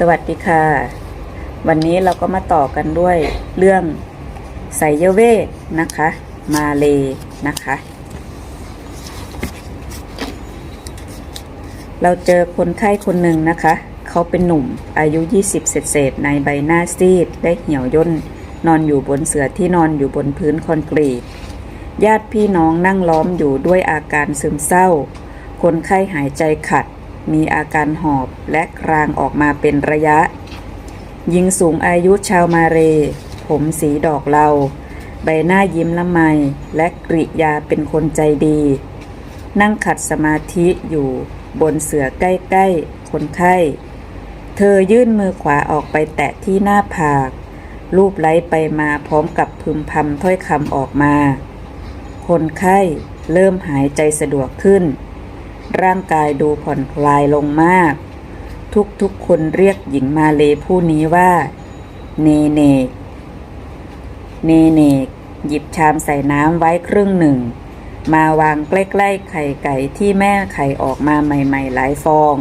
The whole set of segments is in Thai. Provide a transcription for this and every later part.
สวัสดีค่ะ วันนี้เราก็มาต่อกันด้วยเรื่องไสยเวทนะคะ มาเลนะคะ เราเจอคนไข้คนหนึ่งนะคะ เขาเป็นหนุ่มอายุ 20 เศษเศษในใบหน้าซีดและเหี่ยวย่น นอนอยู่บนเสื่อที่นอนอยู่บนพื้นคอนกรีต ญาติพี่น้องนั่งล้อมอยู่ด้วยอาการซึมเศร้า คนไข้หายใจขัด มีอาการหอบและครางออกมาเป็นระยะ หญิงสูงอายุชาวมาเร ผมสีดอกเหลาใบหน้ายิ้มละไม และกริยาเป็นคนใจดี นั่งขัดสมาธิอยู่บนเสือใกล้ๆ คนไข้ เธอยื่นมือขวาออกไปแตะที่หน้าผาก รูปไล้ไปมาพร้อมกับพึมพำถ้อยคำออกมา คนไข้เริ่มหายใจสะดวกขึ้น ร่างกายดูผ่อนคลายลงมาก ทุกๆคนเรียกหญิงมาเลผู้นี้ว่า เนเนก เนเนก หยิบชามใส่น้ำไว้ครึ่งหนึ่ง มาวางใกล้ๆไข่ไก่ที่แม่ไข่ออกมาใหม่ๆหลายฟอง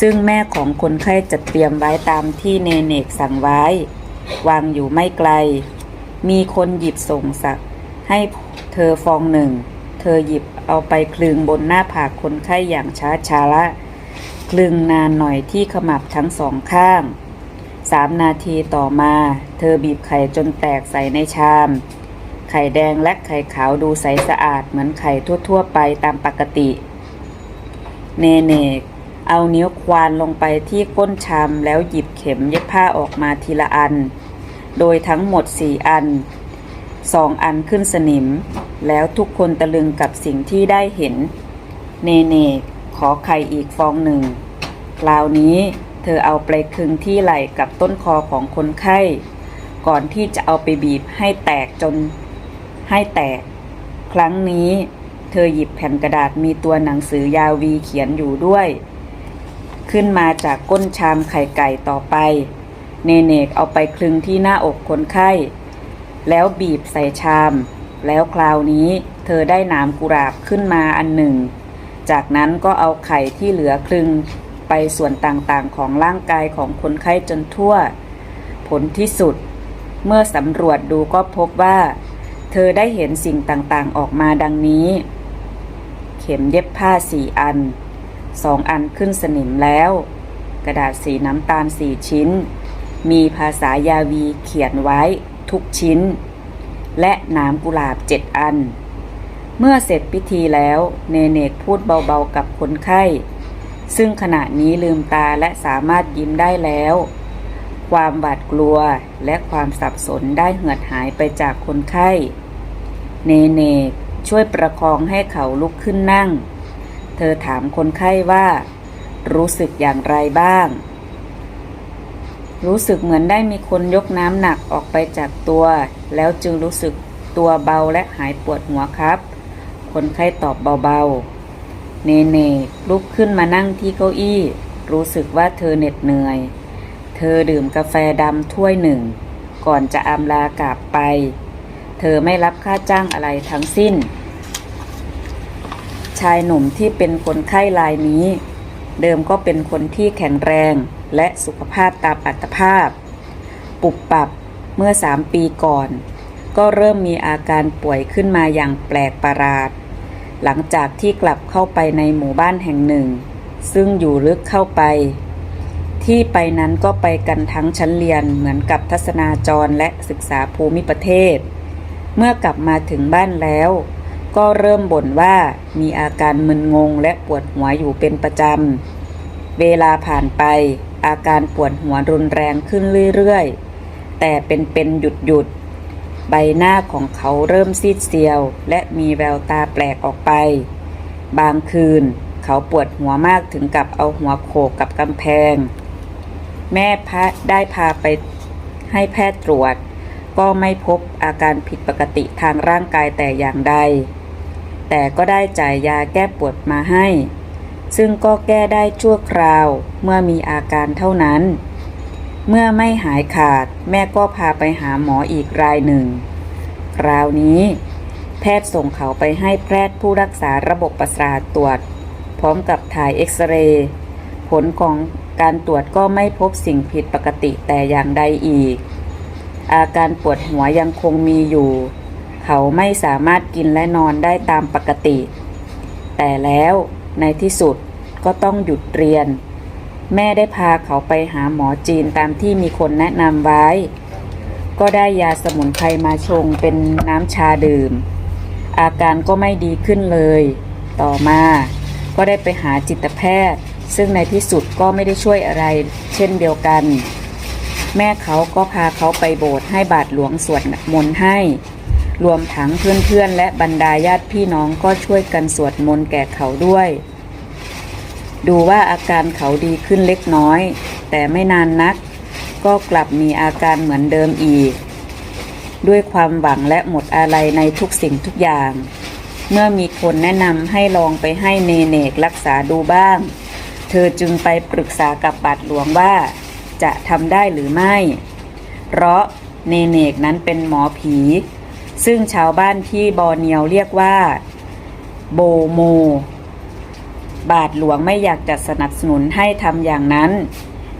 ซึ่งแม่ของคนไข้จัดเตรียมไว้ตามที่เนเนกสั่งไว้ วางอยู่ไม่ไกล มีคนหยิบส่งสักให้เธอฟองหนึ่ง เธอหยิบเอาไปคลึงบนหน้าผากคนไข้อย่างช้าช้าๆละคลึงนานหน่อยที่ขมับทั้งสองข้างสามนาทีต่อมา เธอบีบไข่จนแตกใส่ในชาม ไข่แดงและไข่ขาวดูใสสะอาดเหมือนไข่ทั่ว ๆ ไปตามปกติ เนเนกเอานิ้วควานลงไปที่ก้นชามแล้วหยิบเข็มเย็บผ้าออกมาทีละอัน โดยทั้งหมดสี่อันสองอันขึ้นสนิม แล้วทุกคนตะลึงกับสิ่งที่ได้เห็น เนเนกขอไข่อีกฟองหนึ่ง คราวนี้เธอเอาไปคึงที่ไหล่กับต้นคอของคนไข้ ก่อนที่จะเอาไปบีบให้แตกจนให้แตก ครั้งนี้เธอหยิบแผ่นกระดาษมีตัวหนังสือยาวีเขียนอยู่ด้วย ขึ้นมาจากก้นชามไข่ไก่ต่อไป เนเนกเอาไปคลึงที่หน้าอกคนไข้ แล้วบีบใส่ชาม แล้วคราวนี้เธอได้หนามกุหลาบขึ้นมาอันหนึ่ง จากนั้นก็เอาไข่ที่เหลือคลึงไปส่วนต่างๆของร่างกายของคนไข้จนทั่ว ผลที่สุด เมื่อสำรวจดูก็พบว่า เธอได้เห็นสิ่งต่างๆออกมาดังนี้ เข็มเย็บผ้าสี่อันสองอันขึ้นสนิมแล้ว กระดาษสีน้ำตาลสี่ชิ้น มีภาษายาวีเขียนไว้ทุกชิ้น และน้ำกุหลาบเจ็ดอัน เมื่อเสร็จพิธีแล้วเนเนกพูดเบาๆกับคนไข้ ซึ่งขณะนี้ลืมตาและสามารถยิ้มได้แล้ว ความหวาดกลัวและความสับสนได้เหือดหายไปจากคนไข้ เนเนกช่วยประคองให้เขาลุกขึ้นนั่ง เธอถามคนไข้ว่า รู้สึกอย่างไรบ้าง รู้สึกเหมือนได้มีคนยกน้ำหนักออกไปจากตัว แล้วจึงรู้สึกตัวเบาและหายปวดหัวครับ คนไข้ตอบเบาๆ เนเนกลุกขึ้นมานั่งที่เก้าอี้ รู้สึกว่าเธอเหน็ดเหนื่อย เธอดื่มกาแฟดำถ้วยหนึ่ง ก่อนจะอำลากลับไป เธอไม่รับค่าจ้างอะไรทั้งสิ้น ชายหนุ่มที่เป็นคนไข้รายนี้ เดิมก็เป็นคนที่แข็งแรง และสุขภาพตามอัตภาพ ปุบปับเมื่อสามปีก่อน ก็เริ่มมีอาการป่วยขึ้นมาอย่างแปลกประหลาด หลังจากที่กลับเข้าไปในหมู่บ้านแห่งหนึ่ง ซึ่งอยู่ลึกเข้าไป ที่ไปนั้นก็ไปกันทั้งชั้นเรียนเหมือนกับทัศนาจรและศึกษาภูมิประเทศ เมื่อกลับมาถึงบ้านแล้วก็เริ่มบ่นว่ามีอาการมึนงงและปวดหัวอยู่เป็นประจำ เวลาผ่านไป อาการปวดหัวรุนแรงขึ้นเรื่อยๆ แต่เป็นเป็นหยุดหยุด ใบหน้าของเขาเริ่มซีดเซียว และมีแววตาแปลกออกไป บางคืนเขาปวดหัวมากถึงกับเอาหัวโขกกับกำแพง แม่พะได้พาไปให้แพทย์ตรวจ ก็ไม่พบอาการผิดปกติทางร่างกายแต่อย่างใด แต่ก็ได้จ่ายยาแก้ปวดมาให้ ซึ่งก็แก้ได้ชั่วคราวเมื่อมีอาการเท่านั้น เมื่อไม่หายขาดแม่ก็พาไปหาหมออีกรายหนึ่ง คราวนี้ แพทย์ส่งเขาไปให้แพทย์ผู้รักษาระบบประสาทตรวจ พร้อมกับถ่ายเอ็กซเรย์ผลของการตรวจก็ไม่พบสิ่งผิดปกติแต่อย่างใดอีก อาการปวดหัวยังคงมีอยู่ เขาไม่สามารถกินและนอนได้ตามปกติ แต่แล้ว ในที่สุดก็ต้องหยุดเรียน แม่ได้พาเขาไปหาหมอจีนตามที่มีคนแนะนำไว้ ก็ได้ยาสมุนไพรมาชงเป็นน้ำชาดื่ม อาการก็ไม่ดีขึ้นเลย ต่อมาก็ได้ไปหาจิตแพทย์ ซึ่งในที่สุดก็ไม่ได้ช่วยอะไร เช่นเดียวกัน แม่เขาก็พาเขาไปโบสถ์ให้บาทหลวงสวดมนต์ให้ รวมทั้งเพื่อนๆและบรรดาญาติพี่น้องก็ช่วยกันสวดมนต์แก่เขาด้วย ดูว่าอาการเขาดีขึ้นเล็กน้อย แต่ไม่นานนัก ก็กลับมีอาการเหมือนเดิมอีก ด้วยความหวังและหมดอะไรในทุกสิ่งทุกอย่าง เมื่อมีคนแนะนำให้ลองไปให้เนเนกรักษาดูบ้าง เธอจึงไปปรึกษากับบาทหลวงว่า จะทำได้หรือไม่ เพราะเนเนกนั้นเป็นหมอผี ซึ่งชาวบ้านที่บอเนียวเรียกว่า โบโม บาทหลวงไม่อยากจะสนับสนุนให้ทำอย่างนั้น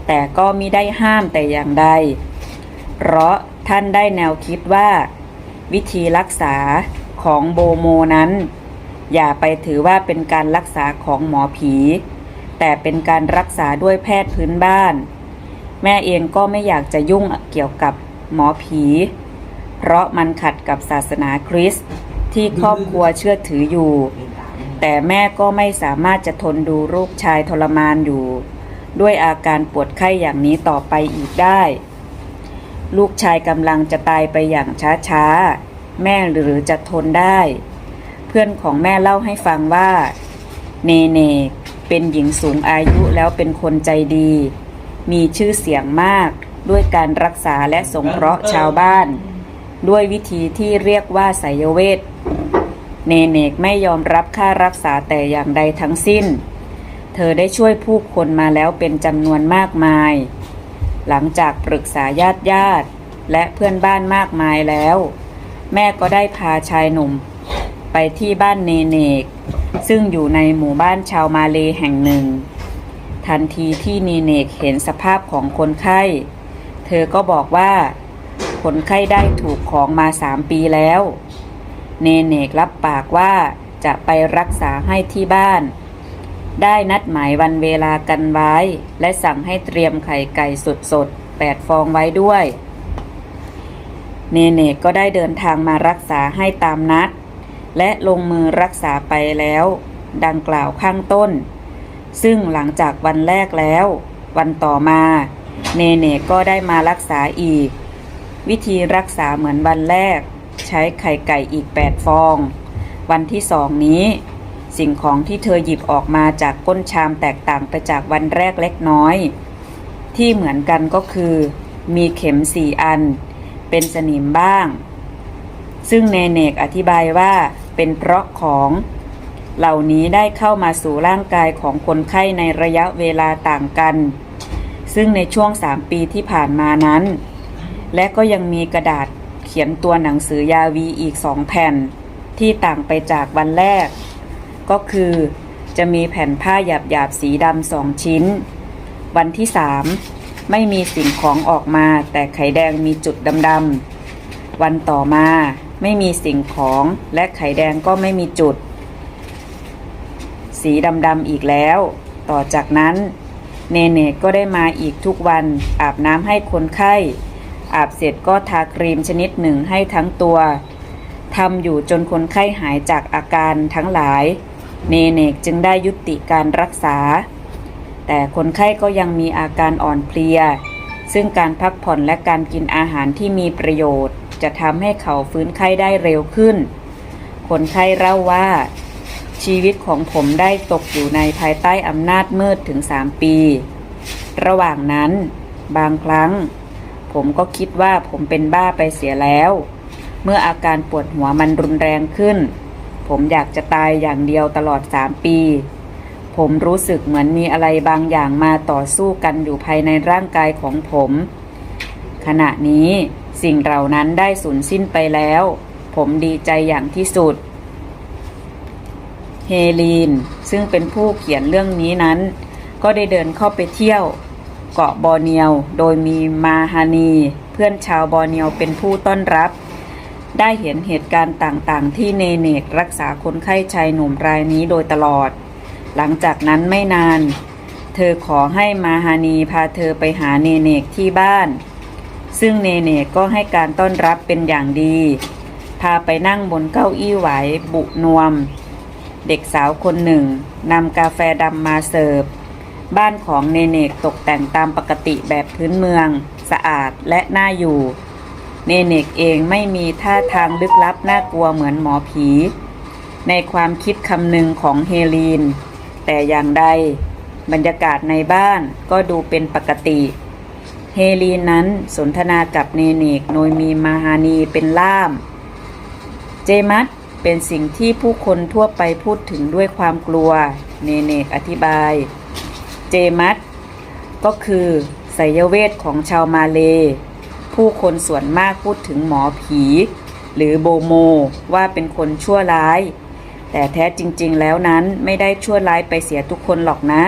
แต่ก็มิได้ห้ามแต่อย่างใด เพราะท่านได้แนวคิดว่า วิธีรักษาของโบโมนั้น อย่าไปถือว่าเป็นการรักษาของหมอผี แต่เป็นการรักษาด้วยแพทย์พื้นบ้าน แม่เองก็ไม่อยากจะยุ่งเกี่ยวกับหมอผี เพราะมันขัดกับศาสนาคริสต์ที่ครอบครัวเชื่อถืออยู่ แต่แม่ก็ไม่สามารถจะทนดูลูกชายทรมานอยู่ ด้วยอาการปวดไข้อย่างนี้ต่อไปอีกได้ ลูกชายกำลังจะตายไปอย่างช้าๆ แม่หรือจะทนได้ เพื่อนของแม่เล่าให้ฟังว่า เนเนเป็นหญิงสูงอายุแล้วเป็นคนใจดี มีชื่อเสียงมากด้วยการรักษาและสงเคราะห์ชาวบ้าน ด้วยวิธีที่เรียกว่าไสยเวท เนเนกไม่ยอมรับค่ารักษาแต่อย่างใดทั้งสิ้น เธอได้ช่วยผู้คนมาแล้วเป็นจำนวนมากมาย หลังจากปรึกษาญาติญาติและเพื่อนบ้านมากมายแล้ว แม่ก็ได้พาชายหนุ่ม ไปที่บ้านเนเนก ซึ่งอยู่ในหมู่บ้านชาวมาเลแห่งหนึ่ง ทันทีที่เนเนกเห็นสภาพของคนไข้ เธอก็บอกว่า คนไข้ได้ถูกของมาสามปีแล้ว เนเนกรับปากว่าจะไปรักษาให้ที่บ้าน ได้นัดหมายวันเวลากันไว้ และสั่งให้เตรียมไข่ไก่สดๆแปดฟองไว้ด้วย เนเนกก็ได้เดินทางมารักษาให้ตามนัด และลงมือรักษาไปแล้ว ดังกล่าวข้างต้น ซึ่งหลังจากวันแรกแล้ว วันต่อมา เนเนก็ได้มารักษาอีก วิธีรักษาเหมือนวันแรก ใช้ไข่ไก่อีก 8 ฟอง วันที่สองนี้ สิ่งของที่เธอหยิบออกมาจากก้นชามแตกต่างไปจากวันแรกเล็กน้อย ที่เหมือนกันก็คือ มีเข็มสี่อัน เป็นสนิมบ้าง ซึ่งเนเนกอธิบายว่าเป็นเพราะของเหล่านี้ได้เข้ามาสู่ร่างกายของคนไข้ในระยะเวลาต่างกัน ซึ่งในช่วง 3 ปีที่ผ่านมานั้น และก็ยังมีกระดาษ เขียนตัวหนังสือยาวีอีกสองแผ่น ที่ต่างไปจากวันแรก ก็คือจะมีแผ่นผ้าหยาบๆสีดำสองชิ้น วันที่สามไม่มีสิ่งของออกมา แต่ไข่แดงมีจุดดำๆวันต่อมาไม่มีสิ่งของและไข่แดงก็ไม่มีจุด สีดำๆอีกแล้ว ต่อจากนั้น เนเนกก็ได้มาอีกทุกวันอาบน้ำให้คนไข้ อาบเสร็จก็ทาครีมชนิดหนึ่งให้ทั้งตัวทำอยู่จนคนไข้หายจากอาการทั้งหลาย เนเนกจึงได้ยุติการรักษา แต่คนไข้ก็ยังมีอาการอ่อนเพลีย ซึ่งการพักผ่อนและการกินอาหารที่มีประโยชน์ จะทำให้เขาฟื้นไข้ได้เร็วขึ้น คนไข้เล่าว่า ชีวิตของผมได้ตกอยู่ในภายใต้อำนาจมืดถึงสามปี ระหว่างนั้น บางครั้ง ผมก็คิดว่าผมเป็นบ้าไปเสียแล้ว เมื่ออาการปวดหัวมันรุนแรงขึ้น ผมอยากจะตายอย่างเดียวตลอดสามปี ผมรู้สึกเหมือนมีอะไรบางอย่างมาต่อสู้กันอยู่ภายในร่างกายของผม ขณะนี้สิ่งเหล่านั้นได้สูญสิ้นไปแล้ว ผมดีใจอย่างที่สุด เฮลีน ซึ่งเป็นผู้เขียนเรื่องนี้นั้น ก็ได้เดินเข้าไปเที่ยว เกาะบอร์เนียว โดยมีมาฮานี เพื่อนชาวบอร์เนียวเป็นผู้ต้อนรับ ได้เห็นเหตุการณ์ต่างๆ ที่เนเนกรักษาคนไข้ชายหนุ่มรายนี้โดยตลอด หลังจากนั้นไม่นาน เธอขอให้มาฮานีพาเธอไปหาเนเนกที่บ้าน ซึ่งเนเนกก็ให้การต้อนรับเป็นอย่างดี พาไปนั่งบนเก้าอี้ไหวบุนวม เด็กสาวคนหนึ่งนำกาแฟดำมาเสิร์ฟ บ้านของเนเนกตกแต่งตามปกติแบบพื้นเมือง สะอาดและน่าอยู่ เนเนกเองไม่มีท่าทางลึกลับน่ากลัวเหมือนหมอผี ในความคิดคำหนึ่งของเฮลีน แต่อย่างใดบรรยากาศในบ้านก็ดูเป็นปกติ เฮลีนนั้นสนทนากับเนเนกโดยมีมาฮานีเป็นล่าม เจมัสเป็นสิ่งที่ผู้คนทั่วไปพูดถึงด้วยความกลัว เนเนกอธิบาย เจมัสก็คือไสยเวทของชาวมาเล ผู้คนส่วนมากพูดถึงหมอผี หรือโบโมว่าเป็นคนชั่วร้าย แต่แท้จริงๆแล้วนั้นไม่ได้ชั่วร้ายไปเสียทุกคนหรอกนะ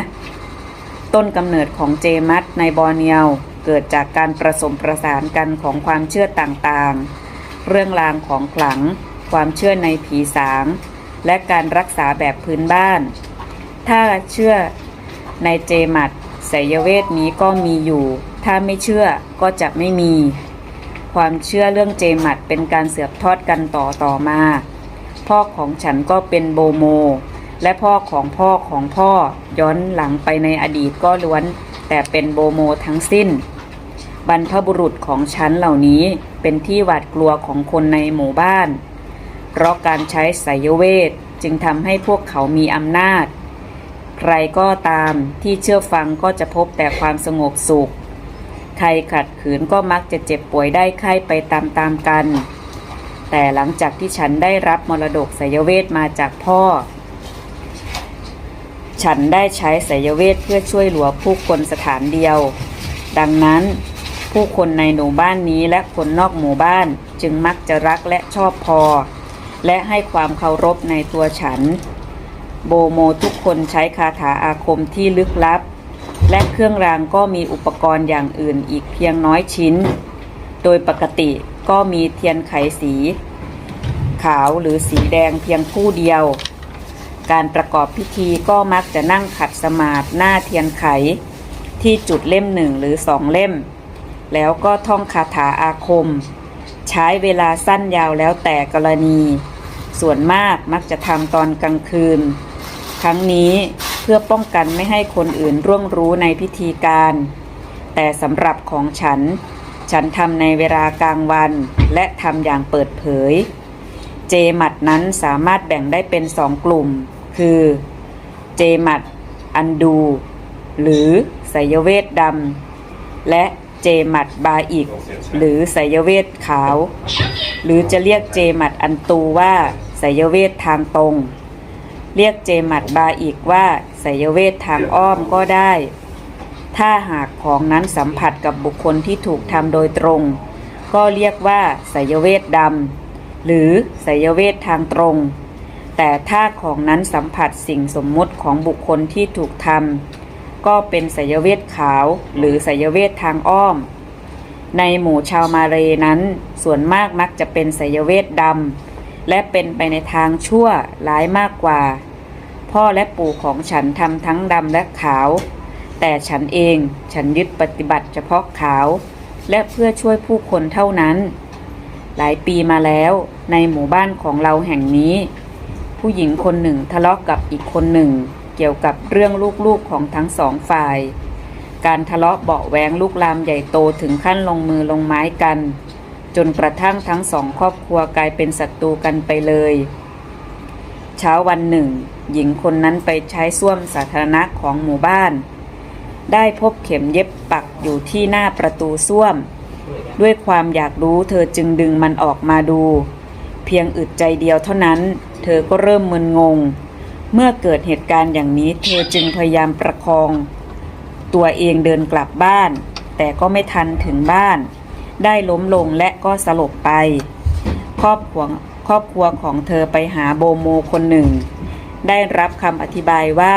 ต้นกำเนิดของเจมัสในบอร์เนียวเกิดจากการประสมประสานกันของความเชื่อต่างๆ เรื่องรางของขลัง ความเชื่อในผีสาง และการรักษาแบบพื้นบ้าน ถ้าเชื่อ ในเจมัดไสยเวทนี้ก็มีอยู่ ถ้าไม่เชื่อก็จะไม่มี ความเชื่อเรื่องเจมัดเป็นการเสืบทอดกันต่อต่อมา พ่อของฉันก็เป็นโบโม และพ่อของพ่อของพ่อย้อนหลังไปในอดีตก็ล้วน แต่เป็นโบโมทั้งสิ้น บรรพบุรุษของฉันเหล่านี้เป็นที่หวาดกลัวของคนในหมู่บ้าน เพราะการใช้ไสยเวทจึงทำให้พวกเขามีอำนาจ ใครก็ตามที่เชื่อฟังก็จะพบแต่ความสงบสุข ใครขัดขืนก็มักจะเจ็บป่วยได้ไข้ไปตามๆกัน แต่หลังจากที่ฉันได้รับมรดกไสยเวทมาจากพ่อ ฉันได้ใช้ไสยเวทเพื่อช่วยเหลือผู้คนสถานเดียว ดังนั้นผู้คนในหมู่บ้านนี้และคนนอกหมู่บ้านจึงมักจะรักและชอบพอ และให้ความเคารพในตัวฉัน โบโมทุกคนใช้คาถาอาคมที่ลึกลับ และเครื่องรางก็มีอุปกรณ์อย่างอื่นอีกเพียงน้อยชิ้น โดยปกติก็มีเทียนไขสี ขาวหรือสีแดงเพียงคู่เดียว การประกอบพิธีก็มักจะนั่งขัดสมาธิหน้าเทียนไข ที่จุดเล่มหนึ่งหรือสองเล่ม แล้วก็ท่องคาถาอาคม ใช้เวลาสั้นยาวแล้วแต่กรณี ส่วนมากมักจะทำตอนกลางคืน ครั้งนี้เพื่อป้องกันไม่ให้คนอื่นร่วงรู้ในพิธีการ แต่สำหรับของฉัน ฉันทำในเวลากลางวัน และทำอย่างเปิดเผย เจมัดนั้นสามารถแบ่งได้เป็นสองกลุ่ม คือ เจมัดอันดู หรือไสยเวทดำและเจมัดบาอิก หรือไสยเวทขาว หรือจะเรียกเจมัดอันตูว่าไสยเวททางตรง เรียกเจมัดบาอิกว่าไสยเวททางอ้อมก็ได้ ถ้าหากของนั้นสัมผัสกับบุคคลที่ถูกทำโดยตรง ก็เรียกว่าไสยเวทดำหรือไสยเวททางตรง แต่ถ้าของนั้นสัมผัสสิ่งสมมุติของบุคคลที่ถูกทำก็เป็นไสยเวทขาวหรือไสยเวททางอ้อม ในหมู่ชาวมาเรนั้นส่วนมากมักจะเป็นไสยเวทดำ และเป็นไปในทางชั่วร้ายมากกว่า พ่อและปู่ของฉันทำทั้งดำและขาว แต่ฉันเองฉันยึดปฏิบัติเฉพาะขาว และเพื่อช่วยผู้คนเท่านั้น หลายปีมาแล้วในหมู่บ้านของเราแห่งนี้ ผู้หญิงคนหนึ่งทะเลาะกับอีกคนหนึ่ง เกี่ยวกับเรื่องลูกๆของทั้งสองฝ่าย การทะเลาะเบาะแวงลุกลามใหญ่โตถึงขั้นลงมือลงไม้กัน จนกระทั่งทั้งสองครอบครัวกลายเป็นศัตรูกันไปเลย เช้าวันหนึ่ง หญิงคนนั้นไปใช้ส้วมสาธารณะของหมู่บ้าน ได้พบเข็มเย็บปักอยู่ที่หน้าประตูส้วม ด้วยความอยากรู้เธอจึงดึงมันออกมาดู เพียงอึดใจเดียวเท่านั้น เธอก็เริ่มมึนงง เมื่อเกิดเหตุการณ์อย่างนี้ เธอจึงพยายามประคอง ตัวเองเดินกลับบ้าน แต่ก็ไม่ทันถึงบ้านได้ล้มลงและ ก็สลบไป ครอบครัวครอบครัวของเธอไปหาโบโมคนหนึ่ง ได้รับคำอธิบายว่า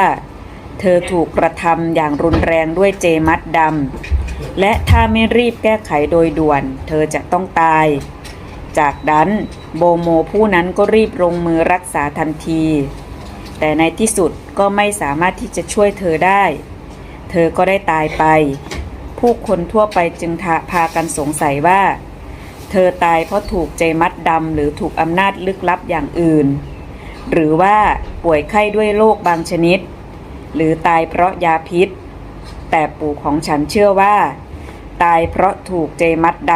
เธอถูกกระทำอย่างรุนแรงด้วยเจมัดดำและถ้าไม่รีบแก้ไขโดยด่วน เธอจะต้องตาย จากนั้นโบโมผู้นั้นก็รีบลงมือรักษาทันที แต่ในที่สุดก็ไม่สามารถที่จะช่วยเธอได้ เธอก็ได้ตายไป ผู้คนทั่วไปจึงพากันสงสัยว่า เธอตายเพราะถูกเจมัดดำหรือถูกอำนาจลึกลับอย่างอื่น หรือว่าป่วยไข้ด้วยโรคบางชนิด หรือตายเพราะยาพิษ แต่ปู่ของฉันเชื่อว่า ตายเพราะถูกเจมัดด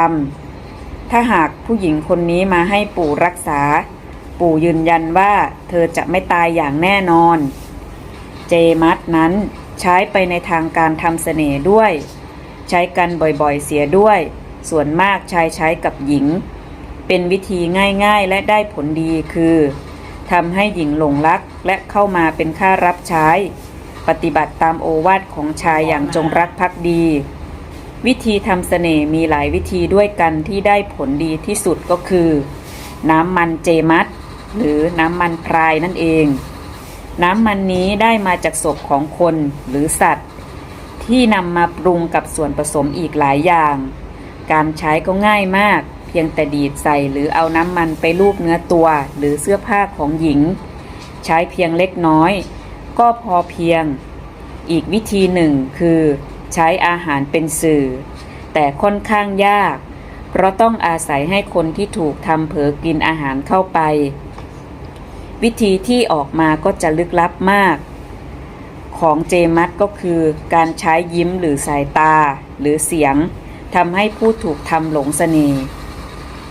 ำถ้าหากผู้หญิงคนนี้มาให้ปู่รักษา ปู่ยืนยันว่าเธอจะไม่ตายอย่างแน่นอน เจมัดนั้นใช้ไปในทางการทำเสน่ห์ด้วย ใช้กันบ่อยๆเสียด้วย ส่วนมากชายใช้กับหญิง เป็นวิธีง่ายๆและได้ผลดีคือทำให้หญิงหลงรักและเข้ามาเป็นค่ารับใช้ ปฏิบัติตามโอวาทของชายอย่างจงรักภักดี วิธีทำเสน่ห์มีหลายวิธีด้วยกันที่ได้ผลดีที่สุดก็คือ น้ำมันเจมัดหรือน้ำมันพรายนั่นเอง น้ำมันนี้ได้มาจากศพของคนหรือสัตว์ ที่นำมาปรุงกับส่วนผสมอีกหลายอย่าง การใช้ก็ง่ายมาก เพียงแต่ดีดใส่หรือเอาน้ำมันไปลูบเนื้อตัวหรือเสื้อผ้าของหญิง ใช้เพียงเล็กน้อย ก็พอเพียง อีกวิธีหนึ่งคือ ใช้อาหารเป็นสื่อ แต่ค่อนข้างยาก เพราะต้องอาศัยให้คนที่ถูกทำเผลอกินอาหารเข้าไป วิธีที่ออกมาก็จะลึกลับมากของเจมัสก็คือการใช้ยิ้มหรือสายตาหรือเสียง ทำให้ผู้ถูกทำหลงเสน่ห์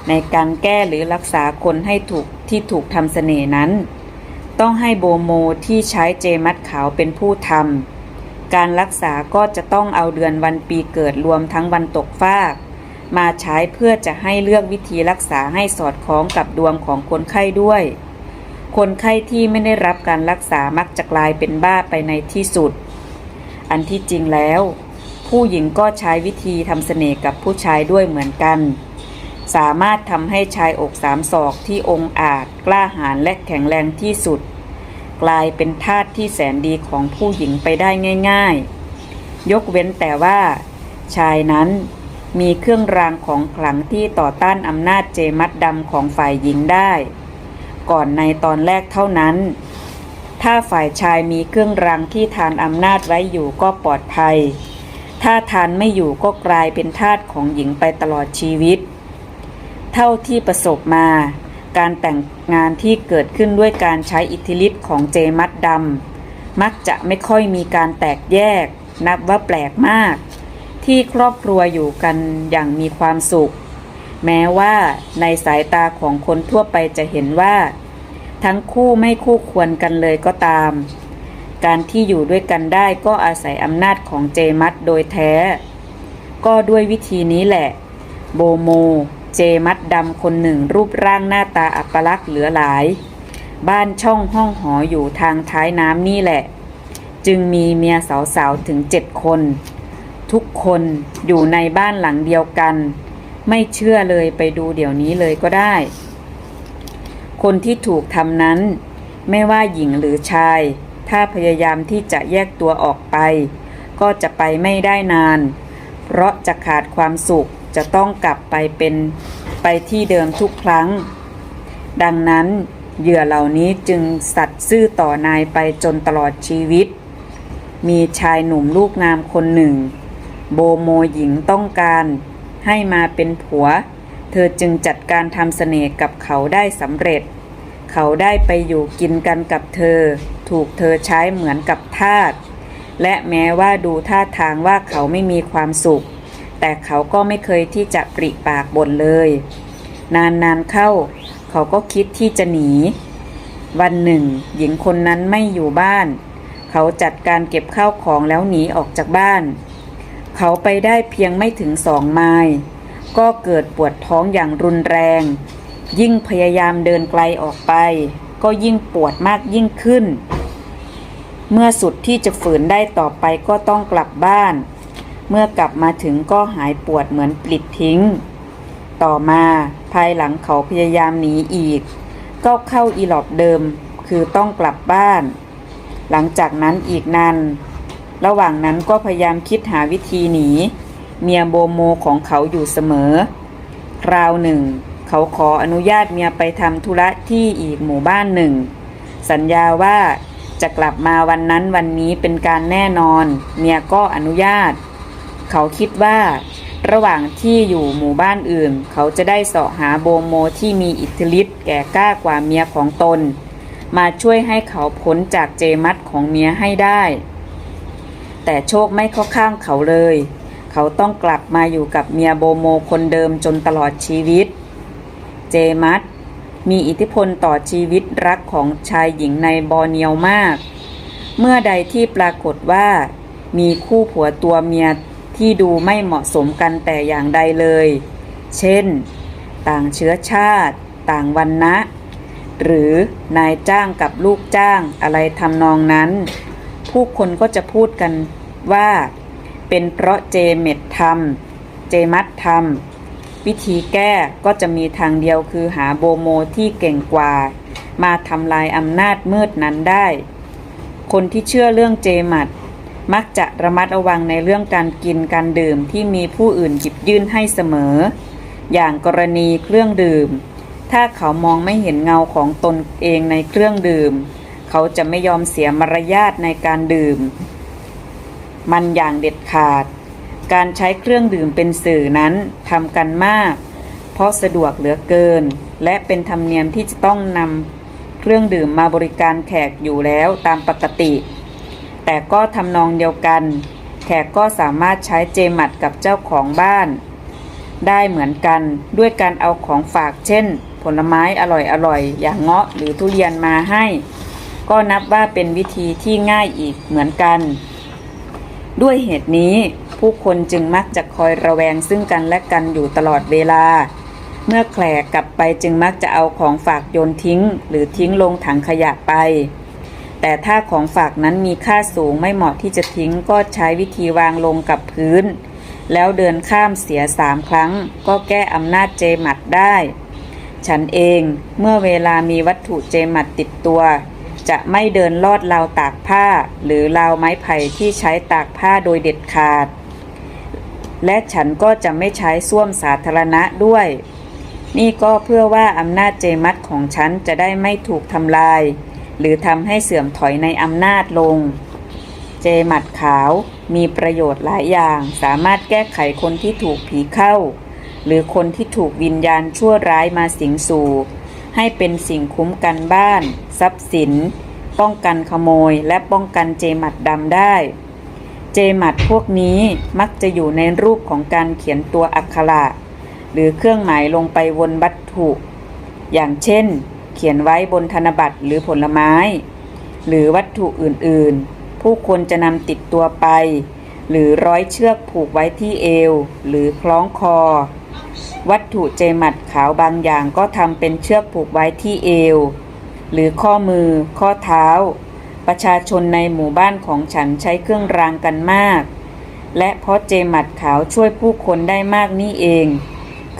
ในการแก้หรือรักษาคนให้ถูกที่ถูกทำเสน่ห์นั้น ต้องให้โบโมที่ใช้เจมัสขาวเป็นผู้ทำการรักษาก็จะต้องเอาเดือนวันปีเกิดรวมทั้งวันตกฟากมาใช้เพื่อจะให้เลือกวิธีรักษาให้สอดคล้องกับดวงของคนไข้ด้วย คนไข้ที่ไม่ได้รับการรักษามักจะกลายเป็นบ้าไปในที่สุด อันที่จริงแล้ว ผู้หญิงก็ใช้วิธีทำเสน่ห์กับผู้ชายด้วยเหมือนกัน สามารถทำให้ชายอกสามศอกที่องอาจกล้าหาญและแข็งแรงที่สุด กลายเป็นทาสที่แสนดีของผู้หญิงไปได้ง่าย ๆ ยกเว้นแต่ว่า ชายนั้นมีเครื่องรางของขลังที่ต่อต้านอำนาจเจมัดดำของฝ่ายหญิงได้ ก่อนในตอนแรกเท่านั้น ถ้าฝ่ายชายมีเครื่องรางที่ทานอำนาจไว้อยู่ก็ปลอดภัย ถ้าทานไม่อยู่ก็กลายเป็นทาสของหญิงไปตลอดชีวิต เท่าที่ประสบมา การแต่งงานที่เกิดขึ้นด้วยการใช้อิทธิฤทธิ์ของเจมัดดำมักจะไม่ค่อยมีการแตกแยก นับว่าแปลกมาก ที่ครอบครัวอยู่กันอย่างมีความสุข แม้ว่าในสายตาของคนทั่วไปจะเห็นว่า ทั้งคู่ไม่คู่ควรกันเลยก็ตาม การที่อยู่ด้วยกันได้ก็อาศัยอำนาจของเจมัดโดยแท้ ก็ด้วยวิธีนี้แหละ โบโม เจมัดดำคนหนึ่งรูปร่างหน้าตาอัปลักษณ์เหลือหลาย บ้านช่องห้องหออยู่ทางท้ายน้ำนี่แหละ จึงมีเมียสาวๆถึงเจ็ดคน ทุกคนอยู่ในบ้านหลังเดียวกัน ไม่เชื่อเลยไปดูเดี๋ยวนี้เลยก็ได้ คนที่ถูกทำนั้น ไม่ว่าหญิงหรือชาย ถ้าพยายามที่จะแยกตัวออกไป ก็จะไปไม่ได้นาน เพราะจะขาดความสุขจะต้องกลับไปเป็นไปที่เดิมทุกครั้ง ดังนั้นเหยื่อเหล่านี้จึงสัตย์ซื่อต่อนายไปจนตลอดชีวิต มีชายหนุ่มลูกงามคนหนึ่ง โบโมหญิงต้องการ ให้มาเป็นผัว เธอจึงจัดการทำเสน่ห์กับเขาได้สำเร็จ เขาได้ไปอยู่กินกันกับเธอ ถูกเธอใช้เหมือนกับทาสและแม้ว่าดูท่าทางว่าเขาไม่มีความสุข แต่เขาก็ไม่เคยที่จะปริปากบ่นเลย นานๆเข้า เขาก็คิดที่จะหนี วันหนึ่ง หญิงคนนั้นไม่อยู่บ้าน เขาจัดการเก็บข้าวของแล้วหนีออกจากบ้าน เขาไปได้เพียงไม่ถึงสองไมล์ก็เกิดปวดท้องอย่างรุนแรง ยิ่งพยายามเดินไกลออกไป ก็ยิ่งปวดมากยิ่งขึ้น เมื่อสุดที่จะฝืนได้ต่อไปก็ต้องกลับบ้าน เมื่อกลับมาถึงก็หายปวดเหมือนปลิดทิ้ง ต่อมาภายหลังเขาพยายามหนีอีก ก็เข้าอีหลอบเดิมคือต้องกลับบ้าน หลังจากนั้นอีกนานระหว่างนั้นก็พยายามคิดหาวิธีหนี เมียโบโมของเขาอยู่เสมอ คราวหนึ่ง เขาขออนุญาตเมียไปทำธุระที่อีกหมู่บ้านหนึ่ง สัญญาว่าจะกลับมาวันนั้นวันนี้เป็นการแน่นอน เมียก็อนุญาต เขาคิดว่า ระหว่างที่อยู่หมู่บ้านอื่น เขาจะได้เสาะหาโบโมที่มีอิทธิฤทธิ์แก่กล้ากว่าเมียของตน มาช่วยให้เขาพ้นจากเจมัดของเมียให้ได้ แต่โชคไม่เข้าข้างเขาเลย เขาต้องกลับมาอยู่กับเมียโบโมคนเดิมจนตลอดชีวิต เจมัดมีอิทธิพลต่อชีวิตรักของชายหญิงในบอร์เนียวมาก เมื่อใดที่ปรากฏว่า มีคู่ผัวตัวเมียที่ดูไม่เหมาะสมกันแต่อย่างใดเลย เช่น ต่างเชื้อชาติ ต่างวันนะ หรือนายจ้างกับลูกจ้างอะไรทำนองนั้น ผู้คนก็จะพูดกันว่า เป็นเพราะเจเม็ดทำเจมัดทำ วิธีแก้ก็จะมีทางเดียวคือหาโบโมที่เก่งกว่า มาทำลายอำนาจมืดนั้นได้ คนที่เชื่อเรื่องเจมัดมักจะระมัดระวังในเรื่องการกินการดื่มที่มีผู้อื่นหยิบยื่นให้เสมอ อย่างกรณีเครื่องดื่ม ถ้าเขามองไม่เห็นเงาของตนเองในเครื่องดื่ม เขาจะไม่ยอมเสียมารยาทในการดื่ม มันอย่างเด็ดขาด การใช้เครื่องดื่มเป็นสื่อนั้นทำกันมาก เพราะสะดวกเหลือเกิน และเป็นธรรมเนียมที่จะต้องนำเครื่องดื่มมาบริการแขกอยู่แล้วตามปกติ แต่ก็ทำนองเดียวกัน แขกก็สามารถใช้เจมัดกับเจ้าของบ้าน ได้เหมือนกันด้วยการเอาของฝากเช่น ผลไม้อร่อยๆอย่างเงาะหรือทุเรียนมาให้ ก็นับว่าเป็นวิธีที่ง่ายอีกเหมือนกัน ด้วยเหตุนี้ ผู้คนจึงมักจะคอยระแวงซึ่งกันและกันอยู่ตลอดเวลา เมื่อแขกกลับไปจึงมักจะเอาของฝากโยนทิ้ง หรือทิ้งลงถังขยะไป แต่ถ้าของฝากนั้นมีค่าสูงไม่เหมาะที่จะทิ้งก็ใช้วิธีวางลงกับพื้น แล้วเดินข้ามเสียสามครั้ง ก็แก้อำนาจเจมัดได้ ฉันเองเมื่อเวลามีวัตถุเจมัดติดตัวจะไม่เดินลอดราวตากผ้า หรือราวไม้ไผ่ที่ใช้ตากผ้าโดยเด็ดขาด และฉันก็จะไม่ใช้ส้วมสาธารณะด้วย นี่ก็เพื่อว่าอำนาจเจมัดของฉันจะได้ไม่ถูกทำลาย หรือทำให้เสื่อมถอยในอำนาจลง เจมัดขาวมีประโยชน์หลายอย่างสามารถแก้ไขคนที่ถูกผีเข้า หรือคนที่ถูกวิญญาณชั่วร้ายมาสิงสู่ให้เป็นสิ่งคุ้มกันบ้าน ทรัพย์สิน ป้องกันขโมยและป้องกันเจมัดดำได้ เจมัดพวกนี้มักจะอยู่ในรูปของการเขียนตัวอักขระหรือเครื่องหมายลงไปบนวัตถุ อย่างเช่น เขียนไว้บนธนบัตรหรือผลไม้ หรือวัตถุอื่นๆ ผู้คนจะนำติดตัวไป หรือร้อยเชือกผูกไว้ที่เอว หรือคล้องคอ วัตถุเจมัดขาวบางอย่างก็ทำเป็นเชือกผูกไว้ที่เอว หรือข้อมือ ข้อเท้า ประชาชนในหมู่บ้านของฉันใช้เครื่องรางกันมาก และเพราะเจมัดขาวช่วยผู้คนได้มากนี่เอง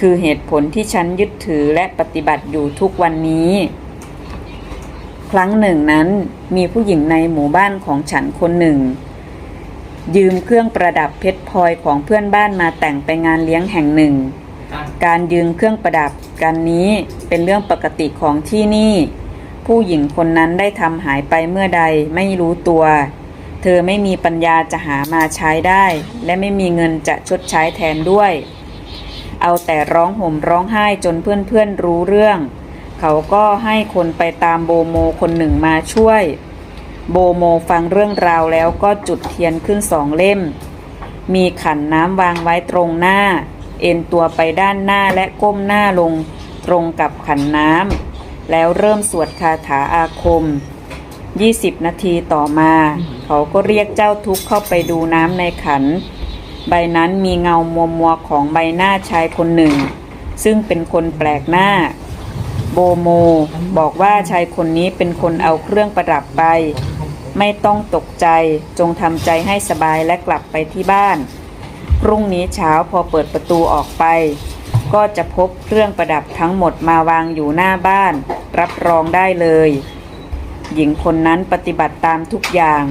คือเหตุผลที่ฉันยึดถือและปฏิบัติอยู่ทุกวันนี้ ครั้งหนึ่งนั้นมีผู้หญิงในหมู่บ้านของฉันคนหนึ่ง ยืมเครื่องประดับเพชรพลอยของเพื่อนบ้านมาแต่งไปงานเลี้ยงแห่งหนึ่ง การยืมเครื่องประดับกันนี้เป็นเรื่องปกติของที่นี่ ผู้หญิงคนนั้นได้ทำหายไปเมื่อใดไม่รู้ตัว เธอไม่มีปัญญาจะหามาใช้ได้ และไม่มีเงินจะชดใช้แทนด้วย เอาแต่ร้องห่มร้องไห้จนเพื่อนๆรู้เรื่อง เขาก็ให้คนไปตามโบโมคนหนึ่งมาช่วย โบโมฟังเรื่องราวแล้วก็จุดเทียนขึ้นสองเล่ม มีขันน้ำวางไว้ตรงหน้า เอ็นตัวไปด้านหน้าและก้มหน้าลงตรงกับขันน้ำ แล้วเริ่มสวดคาถาอาคม 20 นาทีต่อมา เขาก็เรียกเจ้าทุกข์เข้าไปดูน้ำในขัน ใบนั้นมีเงามัวมัวของใบหน้าชายคนหนึ่ง ซึ่งเป็นคนแปลกหน้า โบโม บอกว่าชายคนนี้เป็นคนเอาเครื่องประดับไป ไม่ต้องตกใจจงทำใจให้สบายและกลับไปที่บ้าน พรุ่งนี้เช้าพอเปิดประตูออกไป ก็จะพบเครื่องประดับทั้งหมดมาวางอยู่หน้าบ้าน รับรองได้เลย หญิงคนนั้นปฏิบัติตามทุกอย่าง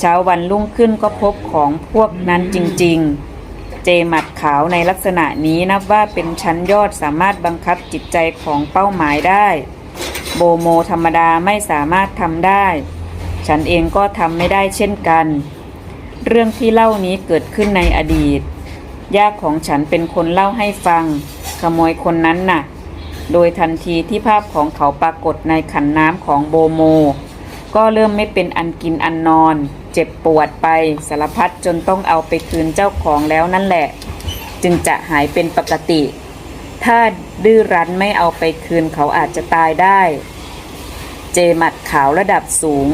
เช้าวันรุ่งขึ้นก็พบของพวกนั้นจริง ๆ เจหมัดขาวในลักษณะนี้นับว่าเป็นชั้นยอดสามารถบังคับจิตใจของเป้าหมายได้ โบโมธรรมดาไม่สามารถทำได้ ฉันเองก็ทำไม่ได้เช่นกัน เรื่องที่เล่านี้เกิดขึ้นในอดีต ย่าของฉันเป็นคนเล่าให้ฟัง ขโมยคนนั้นน่ะ โดยทันทีที่ภาพของเขาปรากฏในขันน้ำของโบโม ก็เริ่มไม่เป็นอันกินอันนอน เจ็บปวดไปสารพัดจนต้องเอาไปคืนเจ้าของแล้วนั่นแหละ จึงจะหายเป็นปกติ ถ้าดื้อรั้นไม่เอาไปคืนเขาอาจจะตายได้ เจมัดขาวระดับสูง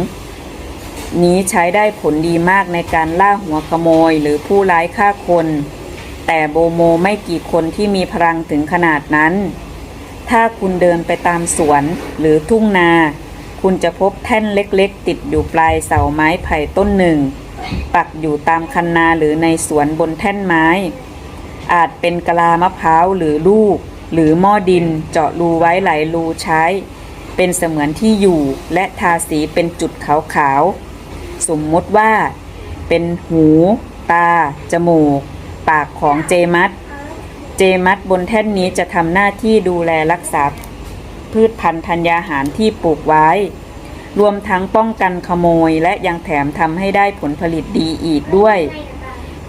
นี้ใช้ได้ผลดีมากในการล่าหัวขโมยหรือผู้ร้ายฆ่าคน แต่โบโมไม่กี่คนที่มีพลังถึงขนาดนั้น ถ้าคุณเดินไปตามสวนหรือทุ่งนา คุณจะพบแท่นเล็กๆ ติดอยู่ปลายเสาไม้ไผ่ต้นหนึ่ง ปักอยู่ตามคันนาหรือในสวนบนแท่นไม้ อาจเป็นกะลามะพร้าวหรือลูก หรือหม้อดินเจาะรูไว้หลายรูใช้ เป็นเสมือนที่อยู่และทาสีเป็นจุดขาวๆสมมติว่า เป็นหู ตา จมูก ปากของเจมัดเจมัดบนแท่นนี้จะทำหน้าที่ดูแลรักษาพืชพันธุ์ธัญญาหารที่ปลูกไว้ รวมทั้งป้องกันขโมยและยังแถมทำให้ได้ผลผลิตดีอีกด้วย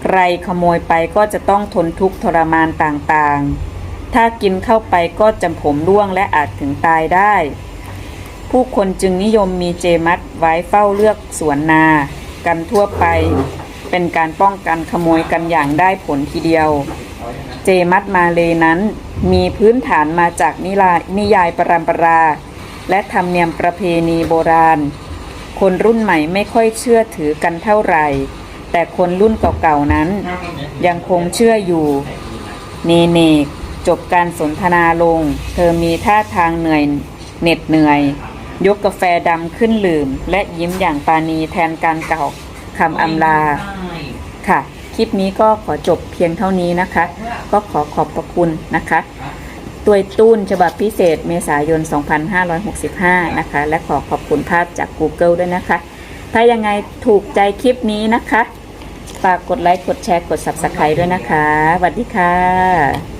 ใครขโมยไปก็จะต้องทนทุกข์ทรมานต่างๆ ถ้ากินเข้าไปก็จำผมร่วงและอาจถึงตายได้ ผู้คนจึงนิยมมีเจมัดไว้เฝ้าเลือกสวนนา กันทั่วไป เป็นการป้องกันขโมยกันอย่างได้ผลทีเดียว เจมัดมาเลนั้นมีพื้นฐานมาจากนิลายนิยายปรำปรา และธรรมเนียมประเพณีโบราณ คนรุ่นใหม่ไม่ค่อยเชื่อถือกันเท่าไหร่ แต่คนรุ่นเก่าๆนั้น ยังคงเชื่ออยู่ เนเนกจบการสนทนาลง เธอมีท่าทางเหนื่อยเหน็ดเหนื่อย ยกกาแฟดำขึ้นลืม และยิ้มอย่างปาณีแทนการเก่า คำอำลาค่ะ คลิปนี้ก็ขอจบเพียงเท่านี้นะคะ ก็ขอขอบพระคุณนะคะตัวตุ้นฉบับพิเศษเมษายน 2565 นะคะ และขอขอบคุณภาพจาก Google ด้วยนะคะ ถ้ายังไงถูกใจคลิปนี้นะคะ ฝากกดไลค์ กดแชร์ กด Subscribe ด้วยนะคะสวัสดีค่ะ